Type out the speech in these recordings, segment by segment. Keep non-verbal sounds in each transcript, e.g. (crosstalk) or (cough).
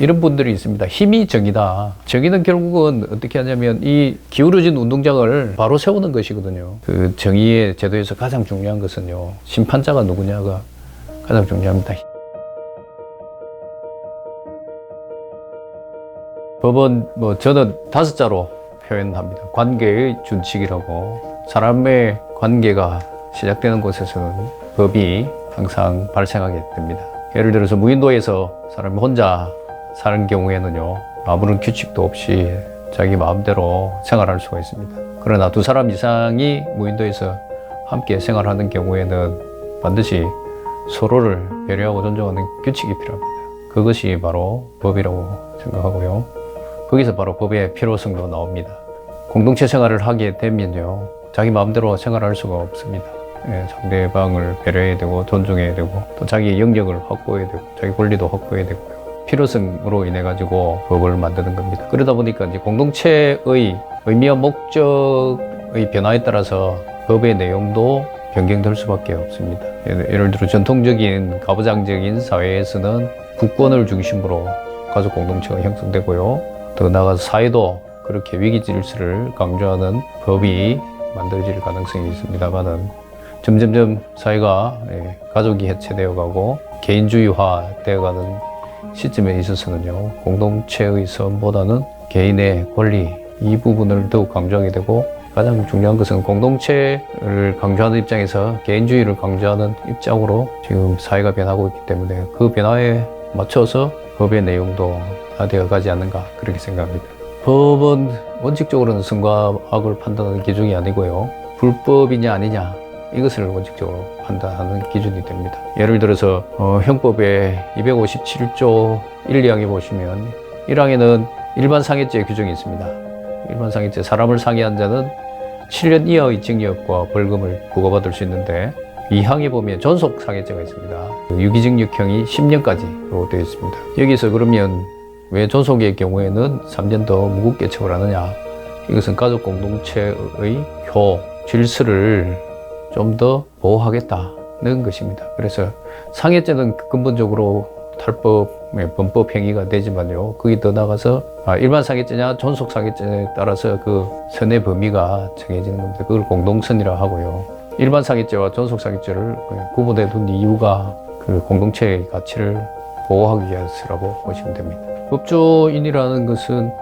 이런 분들이 있습니다. 힘이 정이다. 정의는 결국은 어떻게 하냐면 이 기울어진 운동장을 바로 세우는 것이거든요. 그 정의의 제도에서 가장 중요한 것은요. 심판자가 누구냐가 가장 중요합니다. 법은 뭐 저는 다섯 자로 표현합니다. 관계의 준칙이라고 사람의 관계가 시작되는 곳에서는 법이 항상 발생하게 됩니다. 예를 들어서 무인도에서 사람이 혼자 사는 경우에는요 아무런 규칙도 없이 자기 마음대로 생활할 수가 있습니다. 그러나 두 사람 이상이 무인도에서 함께 생활하는 경우에는 반드시 서로를 배려하고 존중하는 규칙이 필요합니다. 그것이 바로 법이라고 생각하고요. 거기서 바로 법의 필요성도 나옵니다. 공동체 생활을 하게 되면요. 자기 마음대로 생활할 수가 없습니다. 예, 상대방을 배려해야 되고 존중해야 되고 또 자기의 영역을 확보해야 되고 자기 권리도 확보해야 되고요. 필요성으로 인해 가지고 법을 만드는 겁니다. 그러다 보니까 이제 공동체의 의미와 목적의 변화에 따라서 법의 내용도 변경될 수밖에 없습니다. 예를, 들어 전통적인 가부장적인 사회에서는 국권을 중심으로 가족 공동체가 형성되고요. 더 나아가서 사회도 그렇게 위기 질서를 강조하는 법이 만들어질 가능성이 있습니다만은 점점점 사회가 예, 가족이 해체되어 가고 개인주의화 되어 가는 시점에 있어서는요 공동체의 선보다는 개인의 권리 이 부분을 더욱 강조하게 되고 가장 중요한 것은 공동체를 강조하는 입장에서 개인주의를 강조하는 입장으로 지금 사회가 변하고 있기 때문에 그 변화에 맞춰서 법의 내용도 변화되어 가지 않는가 그렇게 생각합니다. 법은 원칙적으로는 선과 악을 판단하는 기준이 아니고요 불법이냐 아니냐 이것을 원칙적으로 판단하는 기준이 됩니다. 예를 들어서 어, 형법의 257조 1, 2항에 보시면 1항에는 일반 상해죄 규정이 있습니다. 일반 상해죄 사람을 상해한 자는 7년 이하의 징역과 벌금을 부과받을 수 있는데 2항에 보면 전속 상해죄가 있습니다. 유기징역형이 10년까지로 되어 있습니다. 여기서 그러면 왜 전속의 경우에는 3년 더 무겁게 처벌하느냐? 이것은 가족 공동체의 효, 질서를 좀 더 보호하겠다는 것입니다. 그래서 상해죄는 근본적으로 탈법의 범법 행위가 되지만요. 거기 더 나가서 아, 일반 상해죄냐 존속 상해죄에 따라서 그 선의 범위가 정해지는 겁니다. 그걸 공동선이라 하고요. 일반 상해죄와 존속 상해죄를 구분해 둔 이유가 그 공동체의 가치를 보호하기 위해서라고 보시면 됩니다. 법조인이라는 것은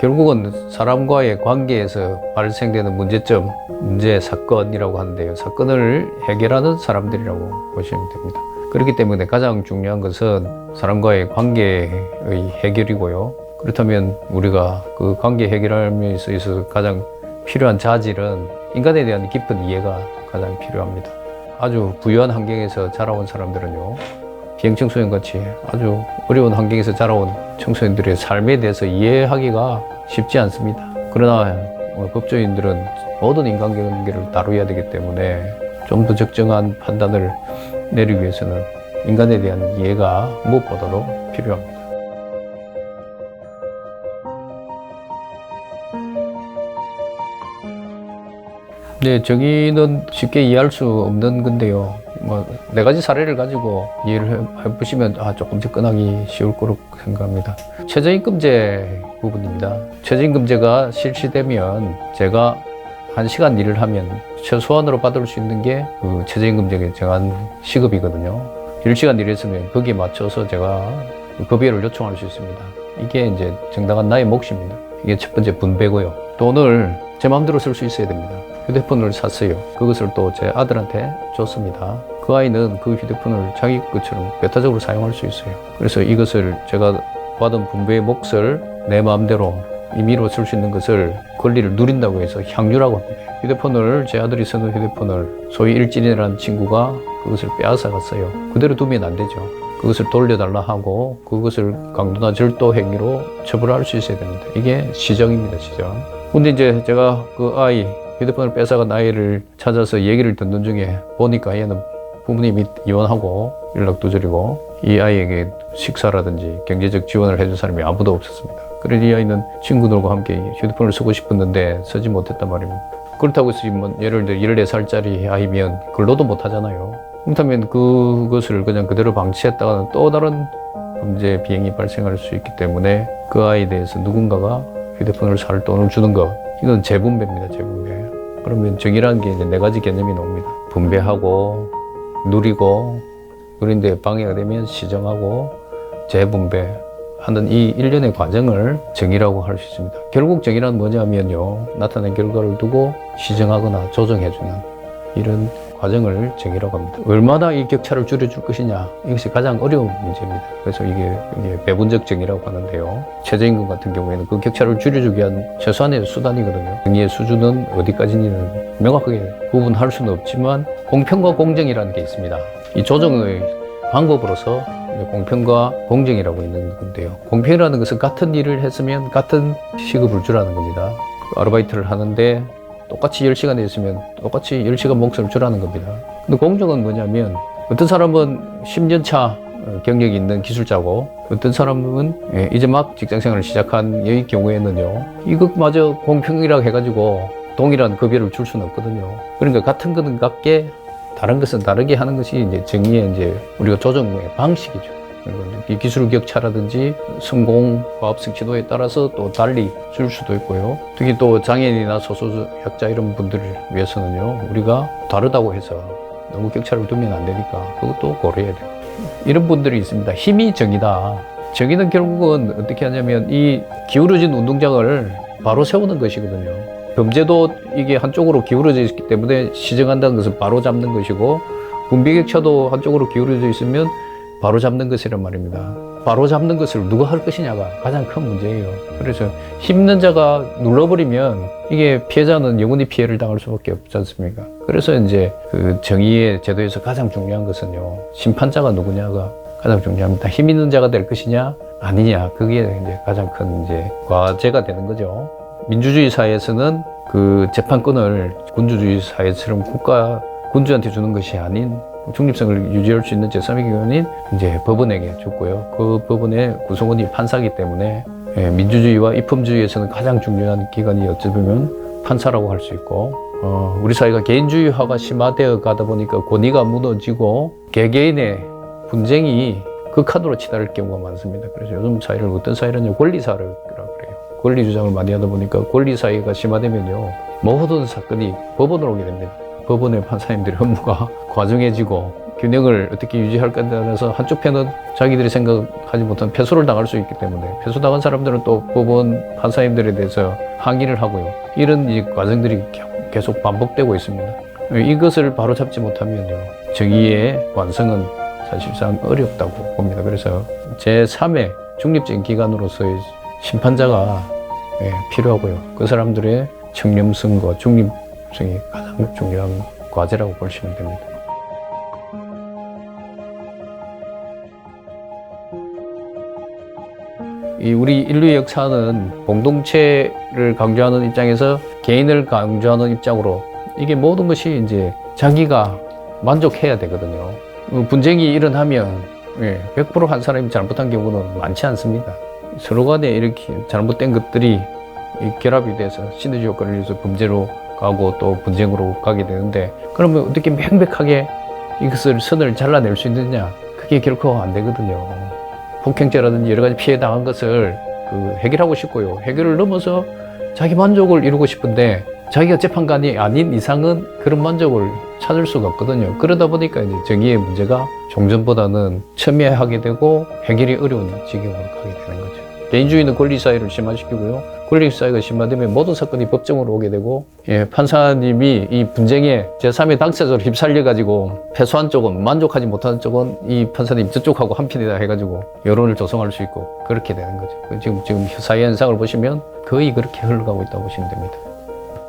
결국은 사람과의 관계에서 발생되는 문제점, 문제 사건이라고 하는데요. 사건을 해결하는 사람들이라고 보시면 됩니다. 그렇기 때문에 가장 중요한 것은 사람과의 관계의 해결이고요. 그렇다면 우리가 그 관계 해결함에 있어서 가장 필요한 자질은 인간에 대한 깊은 이해가 가장 필요합니다. 아주 부유한 환경에서 자라온 사람들은요. 비행청소년 같이 아주 어려운 환경에서 자라온 청소년들의 삶에 대해서 이해하기가 쉽지 않습니다. 그러나 뭐 법조인들은 모든 인간관계를 다루어야 되기 때문에 좀 더 적정한 판단을 내리기 위해서는 인간에 대한 이해가 무엇보다도 필요합니다. 네, 정의는 쉽게 이해할 수 없는 건데요. 뭐, 네 가지 사례를 가지고 이해를 해보시면, 아, 조금 접근하기 쉬울 거로 생각합니다. 최저임금제 부분입니다. 최저임금제가 실시되면 제가 한 시간 일을 하면 최소한으로 받을 수 있는 게 그 최저임금제가 정한 시급이거든요. 10시간 일했으면 거기에 맞춰서 제가 그 급여를 요청할 수 있습니다. 이게 이제 정당한 나의 몫입니다. 이게 첫 번째 분배고요. 돈을 제 마음대로 쓸 수 있어야 됩니다. 휴대폰을 샀어요. 그것을 또 제 아들한테 줬습니다. 그 아이는 그 휴대폰을 자기 것처럼 배타적으로 사용할 수 있어요. 그래서 이것을 제가 받은 분배의 몫을 내 마음대로 임의로 쓸 수 있는 것을 권리를 누린다고 해서 향유라고 합니다. 휴대폰을 제 아들이 쓰는 휴대폰을 소위 일진이라는 친구가 그것을 빼앗아 갔어요. 그대로 두면 안 되죠. 그것을 돌려달라 하고 그것을 강도나 절도 행위로 처벌할 수 있어야 됩니다. 이게 시정입니다, 시정. 근데 이제 제가 그 아이 휴대폰을 뺏어간 아이를 찾아서 얘기를 듣는 중에 보니까 얘는 부모님이 이혼하고 연락도 드리고 이 아이에게 식사라든지 경제적 지원을 해줄 사람이 아무도 없었습니다. 그래서 이 아이는 친구들과 함께 휴대폰을 쓰고 싶었는데 쓰지 못했단 말입니다. 그렇다고 해서 뭐 예를 들어 14살짜리 아이면 근로도 못 하잖아요. 그렇다면 그것을 그냥 그대로 방치했다가는 또 다른 범죄 비행이 발생할 수 있기 때문에 그 아이에 대해서 누군가가 휴대폰을 살 돈을 주는 것 이건 재분배입니다 재분배 그러면 정의라는 게 이제 네 가지 개념이 나옵니다 분배하고 누리고 그런데 방해가 되면 시정하고 재분배 하는 이 일련의 과정을 정의라고 할 수 있습니다. 결국 정의란 뭐냐면요. 나타낸 결과를 두고 시정하거나 조정해주는 이런 과정을 정의라고 합니다. 얼마나 이 격차를 줄여줄 것이냐 이것이 가장 어려운 문제입니다. 그래서 이게, 이게 배분적 정의라고 하는데요. 최저임금 같은 경우에는 그 격차를 줄여주기 위한 최소한의 수단이거든요. 정의의 수준은 어디까지인지는 명확하게 구분할 수는 없지만 공평과 공정이라는 게 있습니다. 이 조정의 방법으로서 공평과 공정이라고 있는 건데요. 공평이라는 것은 같은 일을 했으면 같은 시급을 주라는 겁니다. 그 아르바이트를 하는데 똑같이 10시간 했으면 똑같이 10시간 몫을 주라는 겁니다. 근데 공정은 뭐냐면 어떤 사람은 10년 차 어, 경력이 있는 기술자고 어떤 사람은 예, 이제 막 직장 생활을 시작한 이 경우에는요. 이것마저 공평이라고 해가지고 동일한 급여를 줄 수는 없거든요. 그러니까 같은 것은 같게 다른 것은 다르게 하는 것이 이제 정의의 이제 우리가 조정의 방식이죠. 이 기술 격차라든지 성공 과업성 지도에 따라서 또 달리 줄 수도 있고요. 특히 또 장애인이나 소수약자 이런 분들을 위해서는요, 우리가 다르다고 해서 너무 격차를 두면 안 되니까 그것도 고려해야 돼요. 이런 분들이 있습니다. 힘이 정이다. 정의는 결국은 어떻게 하냐면 이 기울어진 운동장을 바로 세우는 것이거든요. 범죄도 이게 한쪽으로 기울어져 있기 때문에 시정한다는 것은 바로 잡는 것이고 분비격차도 한쪽으로 기울어져 있으면 바로 잡는 것이란 말입니다. 바로 잡는 것을 누가 할 것이냐가 가장 큰 문제예요. 그래서 힘있는 자가 눌러버리면 이게 피해자는 영원히 피해를 당할 수밖에 없지 않습니까? 그래서 이제 그 정의의 제도에서 가장 중요한 것은요. 심판자가 누구냐가 가장 중요합니다. 힘 있는 자가 될 것이냐 아니냐 그게 이제 가장 큰 이제 과제가 되는 거죠. 민주주의 사회에서는 그 재판권을 군주주의 사회처럼 국가 군주한테 주는 것이 아닌 중립성을 유지할 수 있는 제3의 기관인 이제 법원에게 줬고요. 그 법원의 구성원이 판사기 때문에 예, 민주주의와 입법주의에서는 가장 중요한 기관이 어찌 보면 판사라고 할 수 있고 어, 우리 사회가 개인주의화가 심화되어 가다 보니까 권위가 무너지고 개개인의 분쟁이 극한으로 치달을 경우가 많습니다. 그래서 요즘 사회를 어떤 사회는요 권리사회라고 그래요. 권리 주장을 많이 하다 보니까 권리 사회가 심화되면요 모든 사건이 법원으로 오게 됩니다. 법원의 판사님들의 업무가 (laughs) 과중해지고 균형을 어떻게 유지할 까에 따라서 한쪽 편은 자기들이 생각하지 못한 패소를 당할 수 있기 때문에 패소 당한 사람들은 또 법원 판사님들에 대해서 항의를 하고요. 이런 이 과정들이 계속 반복되고 있습니다. 이것을 바로 잡지 못하면요. 정의의 완성은 사실상 어렵다고 봅니다. 그래서 제3의 중립적인 기관으로서의 심판자가 예, 필요하고요. 그 사람들의 청렴성과 중립성이 가장 중요한 과제라고 보시면 됩니다. 이 우리 인류의 역사는 공동체를 강조하는 입장에서 개인을 강조하는 입장으로 이게 모든 것이 이제 자기가 만족해야 되거든요. 어, 분쟁이 일어나면 예, 100%한 사람이 잘못한 경우는 많지 않습니다. 서로 간에 이렇게 잘못된 것들이 이 결합이 돼서 시너지 효과를 위해서 범죄로 가고 또 분쟁으로 가게 되는데 그러면 어떻게 명백하게 이것을 선을 잘라낼 수 있느냐? 그게 결코 안 되거든요. 폭행죄라든지 여러 가지 피해 당한 것을 그 해결하고 싶고요. 해결을 넘어서 자기 만족을 이루고 싶은데 자기가 재판관이 아닌 이상은 그런 만족을 찾을 수가 없거든요. 그러다 보니까 이제 정의의 문제가 종전보다는 첨예하게 되고 해결이 어려운 지경으로 가게 되는 거죠. 개인주의는 권리사회를 심화시키고요. 권리사회가 심화되면 모든 사건이 법정으로 오게 되고, 예, 판사님이 이 분쟁에 제3의 당사자로 휩쓸려가지고, 패소한 쪽은 만족하지 못하는 쪽은 이 판사님 저쪽하고 한편이다 해가지고 여론을 조성할 수 있고, 그렇게 되는 거죠. 지금, 지금 사회 현상을 보시면 거의 그렇게 흘러가고 있다고 보시면 됩니다.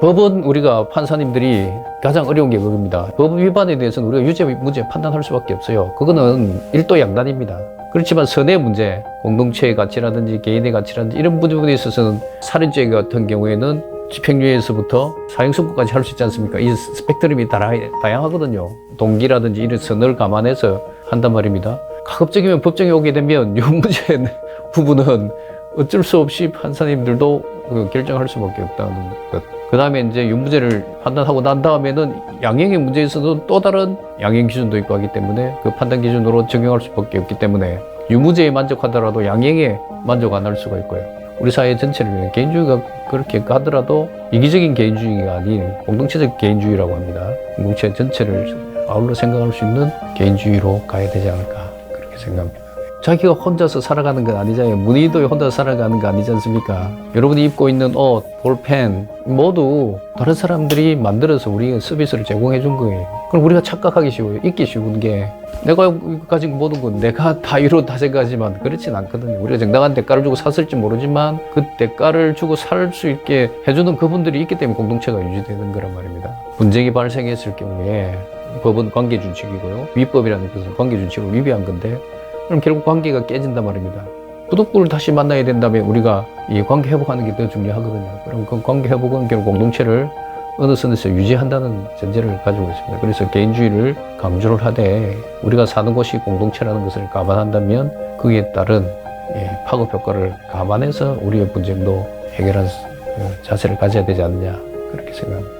법은 우리가 판사님들이 가장 어려운 게 그겁니다. 법 위반에 대해서는 우리가 유죄 무죄 판단할 수밖에 없어요. 그거는 일도 양단입니다. 그렇지만 선의 문제, 공동체의 가치라든지 개인의 가치라든지 이런 부분에 있어서는 살인죄 같은 경우에는 집행유예에서부터 사형 선고까지 할 수 있지 않습니까? 이 스펙트럼이 다 다양하거든요. 동기라든지 이런 선을 감안해서 한단 말입니다. 가급적이면 법정에 오게 되면 (laughs) 유무죄 부분은 어쩔 수 없이 판사님들도 그 결정할 수밖에 없다는 것. 그 다음에 이제 유무죄를 판단하고 난 다음에는 양형의 문제에서도 또 다른 양형 기준도 있고 하기 때문에 그 판단 기준으로 적용할 수밖에 없기 때문에 유무죄에 만족하더라도 양형에 만족 안 할 수가 있고요. 우리 사회 전체를 위해 개인주의가 그렇게 하더라도 이기적인 개인주의가 아닌 공동체적 개인주의라고 합니다. 공동체 전체를 아울러 생각할 수 있는 개인주의로 가야 되지 않을까 그렇게 생각합니다. 자기가 혼자서 살아가는 건 아니잖아요. 무늬도 혼자 살아가는 거 아니지 않습니까? 여러분이 입고 있는 옷, 볼펜 모두 다른 사람들이 만들어서 우리가 서비스를 제공해 준 거예요. 그럼 우리가 착각하기 쉬워요. 잊기 쉬운 게 내가 가진 모든 건 내가 다 이로 다 생각하지만 그렇진 않거든요. 우리가 정당한 대가를 주고 샀을지 모르지만 그 대가를 주고 살 수 있게 해주는 그분들이 있기 때문에 공동체가 유지되는 거란 말입니다. 분쟁이 발생했을 경우에 법은 관계 준칙이고요. 위법이라는 것은 관계 준칙을 위배한 건데 그럼 결국 관계가 깨진단 말입니다. 부득불 다시 만나야 된다면 우리가 이 관계 회복하는 게 더 중요하거든요. 그럼 그 관계 회복은 결국 공동체를 어느 선에서 유지한다는 전제를 가지고 있습니다. 그래서 개인주의를 강조를 하되 우리가 사는 곳이 공동체라는 것을 감안한다면 거기에 따른 예, 파급 효과를 감안해서 우리의 분쟁도 해결할 수- 어, 자세를 가져야 되지 않느냐 그렇게 생각합니다.